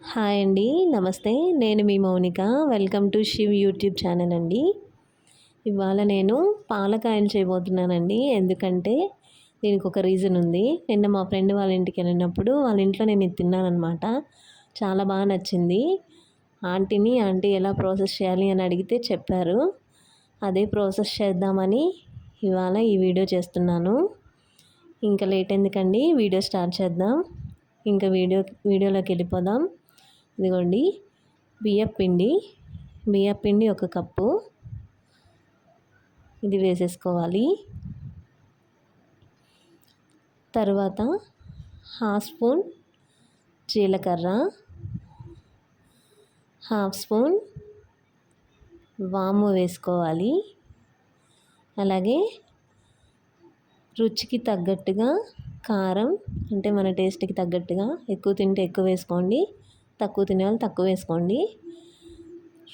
Hi అండి నమస్తే. నేను మీ Mounika. Welcome to Shiv YouTube channel అండి. ఇవాళ నేను పాలకాయలు చేయబోతున్నానండి. ఎందుకంటే దీనికి ఒక రీజన్ ఉంది. నిన్న మా ఫ్రెండ్ వాళ్ళ ఇంటికి వెళ్ళినప్పుడు వాళ్ళ ఇంట్లో నేను ఇది తిన్నానమాట చాలా బాగా నచ్చింది. ఆంటీని ఆంటీ ఎలా ప్రాసెస్ చేయాలి? అని అడిగితే చెప్పారు. అదే ప్రాసెస్ చేద్దామని ఇవాళ ఈ వీడియో చేస్తున్నాను. ఇంకా లేట్ ఎందుకండి? వీడియో స్టార్ట్ చేద్దాం. ఇంకా వీడియో వీడియోలోకి వెళ్ళిపోదాం. ఇదిగోండి. బియ్యపిండి బియ్యపిండి ఒక కప్పు. ఇది వేసేసుకోవాలి. తర్వాత హాఫ్ స్పూన్ జీలకర్ర. హాఫ్ స్పూన్ వాము వేసుకోవాలి. అలాగే రుచికి తగ్గట్టుగా కారం అంటే మన టేస్ట్కి తగ్గట్టుగా ఎక్కువ తింటే ఎక్కువ వేసుకోండి. తక్కువ తినే వాళ్ళు తక్కువ వేసుకోండి.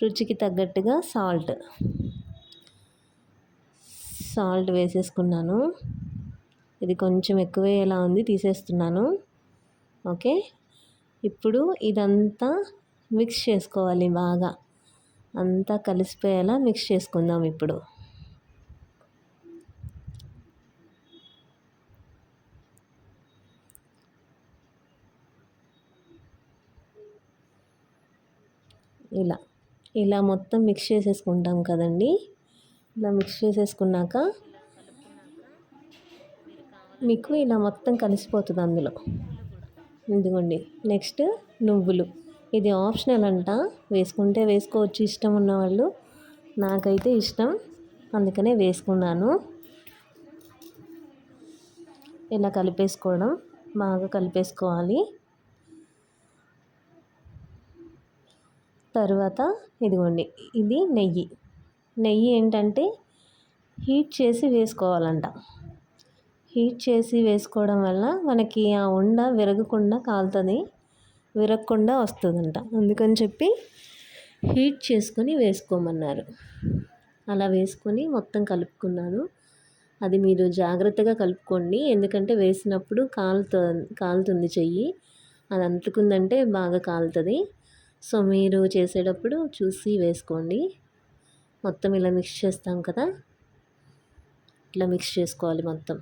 రుచికి తగ్గట్టుగా సాల్ట్. సాల్ట్ వేసేసుకున్నాను. ఇది కొంచెం ఎక్కువ ఎలా ఉంది తీసేస్తున్నాను. ఓకే? ఇప్పుడు ఇదంతా మిక్స్ చేసుకోవాలి బాగా. అంతా కలిసిపోయేలా మిక్స్ చేసుకుందాం ఇప్పుడు. ఇలా. ఇలా మొత్తం మిక్స్ చేసేసుకుంటాం కదండి. ఇలా మిక్స్ చేసేసుకున్నాక మీకు ఇలా మొత్తం కలిసిపోతుంది అందులో. ఇదిగోండి. నెక్స్ట్ నువ్వులు. ఇది ఆప్షనల్ అంట. వేసుకుంటే వేసుకోవచ్చు ఇష్టం ఉన్నవాళ్ళు. నాకైతే ఇష్టం. అందుకనే వేసుకున్నాను. ఇలా కలిపేసుకోవడం. బాగా కలిపేసుకోవాలి. తర్వాత ఇదిగోండి ఇది నెయ్యి. నెయ్యి ఏంటంటే హీట్ చేసి వేసుకోవాలంట. హీట్ చేసి వేసుకోవడం వల్ల మనకి ఆ ఉండ విరగకుండా కాలుతుంది విరగకుండా వస్తుందంట. అందుకని చెప్పి హీట్ చేసుకొని వేసుకోమన్నారు. అలా వేసుకొని మొత్తం కలుపుకున్నాను. అది మీరు జాగ్రత్తగా కలుపుకోండి. ఎందుకంటే వేసినప్పుడు కాలుతు కాలుతుంది చెయ్యి. అది అంటుకుందంటే బాగా కాలుతుంది. సో మీరు చేసేటప్పుడు చూసి వేసుకోండి. మొత్తం ఇలా మిక్స్ చేస్తాం కదా? ఇట్లా మిక్స్ చేసుకోవాలి మొత్తం.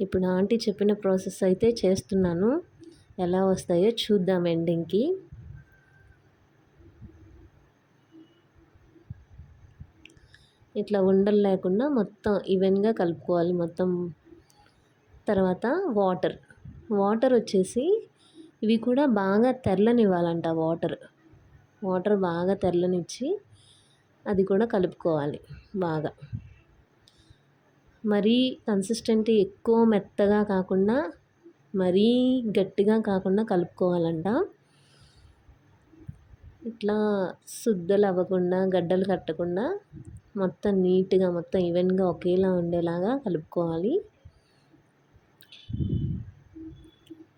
ఇప్పుడు ఆంటీ చెప్పిన ప్రాసెస్ అయితే చేస్తున్నాను. ఎలా వస్తాయో చూద్దాం ఎండింగ్కి. ఇట్లా ఉండలు లేకుండా మొత్తం ఈవెన్గా కలుపుకోవాలి మొత్తం. తర్వాత వాటర్. వాటర్ వచ్చేసి ఇవి కూడా బాగా తెరలనివ్వాలంట వాటర్. వాటర్ బాగా తెరలనిచ్చి అది కూడా కలుపుకోవాలి బాగా. మరీ కన్సిస్టెంట్ ఎక్కువ మెత్తగా కాకుండా మరీ గట్టిగా కాకుండా కలుపుకోవాలంట. ఇట్లా శుద్ధలు అవ్వకుండా గడ్డలు కట్టకుండా మొత్తం నీట్గా మొత్తం ఈవెన్గా ఒకేలా ఉండేలాగా కలుపుకోవాలి.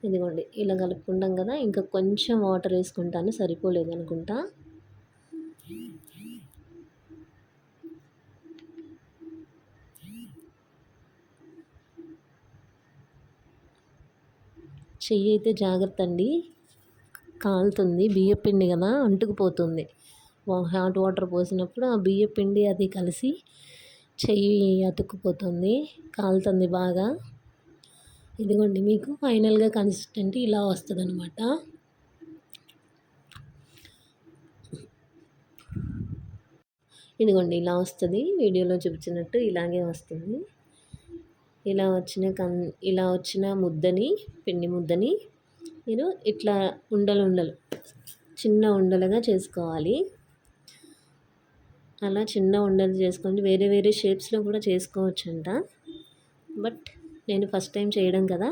ఇదిగోండి ఇలా కలుపుకుంటాం కదా ఇంకా కొంచెం వాటర్ వేసుకుంటాను సరిపోలేదు అనుకుంటా. చెయ్యి అయితే జాగ్రత్త అండి. కాలుతుంది బియ్యపిండి కదా అంటుకుపోతుంది. హాట్ వాటర్ పోసినప్పుడు ఆ బియ్యపిండి అది కలిసి చెయ్యి అతుక్కుపోతుంది కాలుతుంది బాగా. ఇదిగోండి మీకు ఫైనల్గా కన్సిస్టెంట్ ఇలా వస్తుంది అనమాట ఇదిగోండి ఇలా వస్తుంది. వీడియోలో చూపించినట్టు ఇలాగే వస్తుంది. ఇలా వచ్చిన కన్ ఇలా వచ్చిన ముద్దని పిండి ముద్దని మీరు ఇట్లా ఉండలు ఉండలు చిన్న ఉండలుగా చేసుకోవాలి. అలా చిన్న ఉండలు చేసుకోండి. వేరే వేరే షేప్స్లో కూడా చేసుకోవచ్చంట. బట్ నేను ఫస్ట్ టైం చేయడం కదా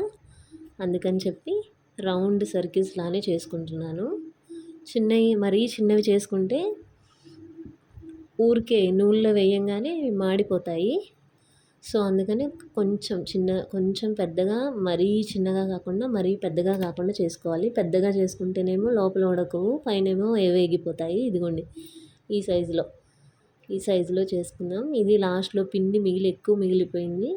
అందుకని చెప్పి రౌండ్ సర్కిల్స్ లానే చేసుకుంటున్నాను. చిన్నవి మరీ చిన్నవి చేసుకుంటే ఊరికే నూనెలో వేయంగానే మాడిపోతాయి. సో అందుకని కొంచెం చిన్న కొంచెం పెద్దగా మరీ చిన్నగా కాకుండా మరీ పెద్దగా కాకుండా చేసుకోవాలి. పెద్దగా చేసుకుంటేనేమో లోపల ఉడకవు పైనేమో వేగిపోతాయి. ఇదిగోండి ఈ సైజులో ఈ సైజులో చేసుకుందాం. ఇది లాస్ట్లో పిండి మిగిలి ఎక్కువ మిగిలిపోయింది.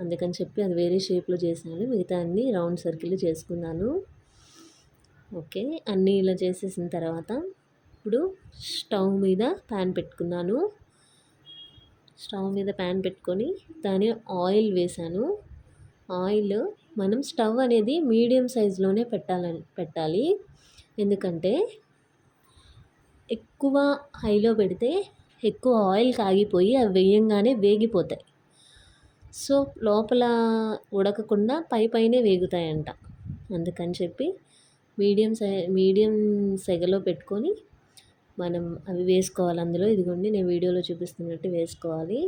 అందుకని చెప్పి అది వేరే షేప్లో చేశాను. మిగతా అన్ని రౌండ్ సర్కిల్ చేసుకున్నాను. ఓకే. అన్నీ ఇలా చేసేసిన తర్వాత ఇప్పుడు స్టవ్ మీద ప్యాన్ పెట్టుకున్నాను. స్టవ్ మీద ప్యాన్ పెట్టుకొని దాని ఆయిల్ వేసాను ఆయిల్ మనం స్టవ్ అనేది మీడియం సైజులోనే పెట్టాలని పెట్టాలి. ఎందుకంటే ఎక్కువ హైలో పెడితే ఎక్కువ ఆయిల్ కాగిపోయి అవి వేయంగానే వేగిపోతాయి. సో లోపల ఉడకకుండా పై పైనే వేగుతాయంట. అందుకని చెప్పి మీడియం సై మీడియం సెగలో పెట్టుకొని మనం అవి వేసుకోవాలి. అందులో ఇదిగోండి నేను వీడియోలో చూపిస్తున్నట్టు వేసుకోవాలి.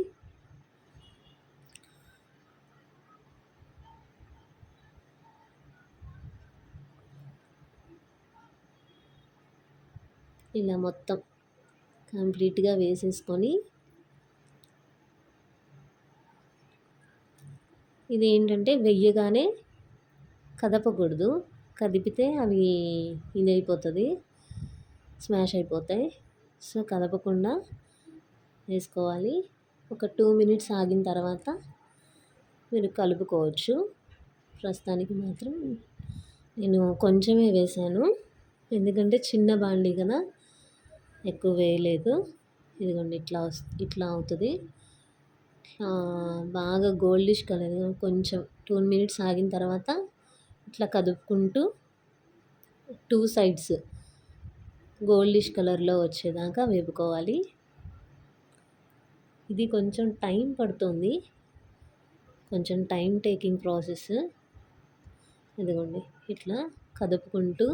ఇలా మొత్తం కంప్లీట్గా వేసేసుకొని ఇది ఏంటంటే వెయ్యగానే కదపకూడదు. కదిపితే అవి ఇది అయిపోతుంది స్మాష్ అయిపోతాయి. సో కదపకుండా వేసుకోవాలి. ఒక టూ మినిట్స్ ఆగిన తర్వాత మీరు కలుపుకోవచ్చు. ప్రస్తుతానికి మాత్రం నేను కొంచెమే వేసాను. ఎందుకంటే చిన్న బాండీ కదా ఎక్కువ వేయలేదు. ఇదిగోండి ఇట్లా ఇట్లా అవుతుంది. బాగా గోల్డిష్ కలర్. కొంచెం టూ మినిట్స్ ఆగిన తర్వాత ఇట్లా కదుపుకుంటూ టూ సైడ్స్ గోల్డిష్ కలర్లో వచ్చేదాకా వేపుకోవాలి. ఇది కొంచెం టైం పడుతుంది. కొంచెం టైం టేకింగ్ ప్రాసెస్. ఇదిగోండి ఇట్లా కదుపుకుంటూ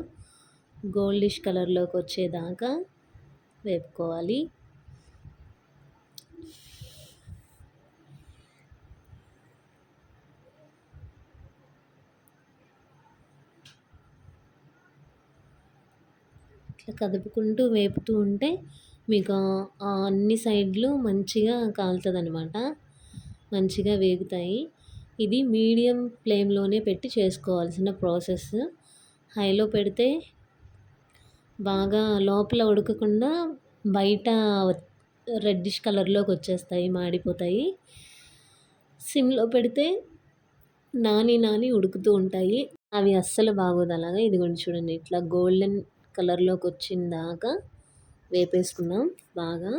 గోల్డిష్ కలర్లోకి వచ్చేదాకా వేపుకోవాలి. మంచిగా కదుపుకుంటూ వేపుతూ ఉంటే మీకు అన్ని సైడ్లు మంచిగా కాలుతుంది అనమాట మంచిగా వేగుతాయి. ఇది మీడియం ఫ్లేమ్లోనే పెట్టి చేసుకోవాల్సిన ప్రాసెస్. హైలో పెడితే బాగా లోపల ఉడకకుండా బయట రెడ్డిష్ కలర్లోకి వచ్చేస్తాయి మాడిపోతాయి. సిమ్లో పెడితే నాని నాని ఉడుకుతూ ఉంటాయి. అవి అస్సలు బాగోదు అలాగా ఇదిగోండి చూడండి ఇట్లా గోల్డెన్ కలర్లోకి వచ్చిన దాకా వేపేసుకున్నాం బాగా.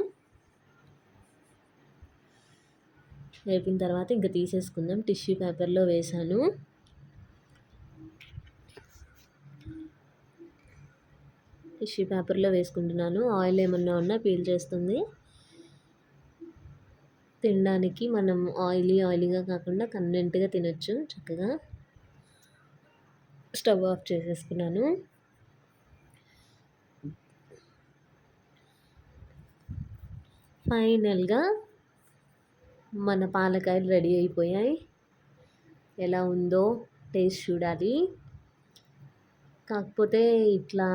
వేపిన తర్వాత ఇంకా తీసేసుకుందాం. టిష్యూ పేపర్లో వేసాను టిష్యూ పేపర్లో వేసుకుంటున్నాను. ఆయిల్ ఏమన్నా ఉన్నా పీల్ చేస్తుంది. తినడానికి మనం ఆయిలీ ఆయిలీగా కాకుండా కన్వెంట్గా తినొచ్చు చక్కగా. స్టవ్ ఆఫ్ చేసేసుకున్నాను. ఫైనల్గా మన పాలకాయలు రెడీ అయిపోయాయి. ఎలా ఉందో టేస్ట్ చూడాలి. కాకపోతే ఇట్లా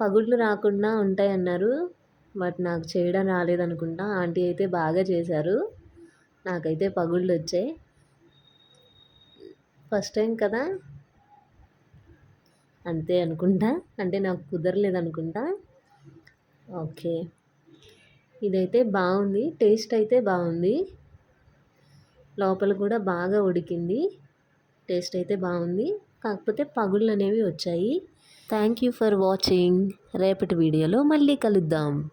పగుళ్ళు రాకుండా ఉంటాయన్నారు. బట్ నాకు చేయడం రాలేదనుకుంటా. ఆంటీ అయితే బాగా చేశారు. నాకైతే పగుళ్ళు వచ్చాయి. ఫస్ట్ టైం కదా? అంతే అనుకుంటా. అంటే నాకు కుదరలేదు అనుకుంటా ఓకే. ఇదైతే బాగుంది. టేస్ట్ అయితే బాగుంది. లోపల కూడా బాగా ఉడికింది. టేస్ట్ అయితే బాగుంది. కాకపోతే పగుళ్ళు అనేవి వచ్చాయి. Thank you for watching. రేపటి వీడియోలో మళ్ళీ కలుద్దాం.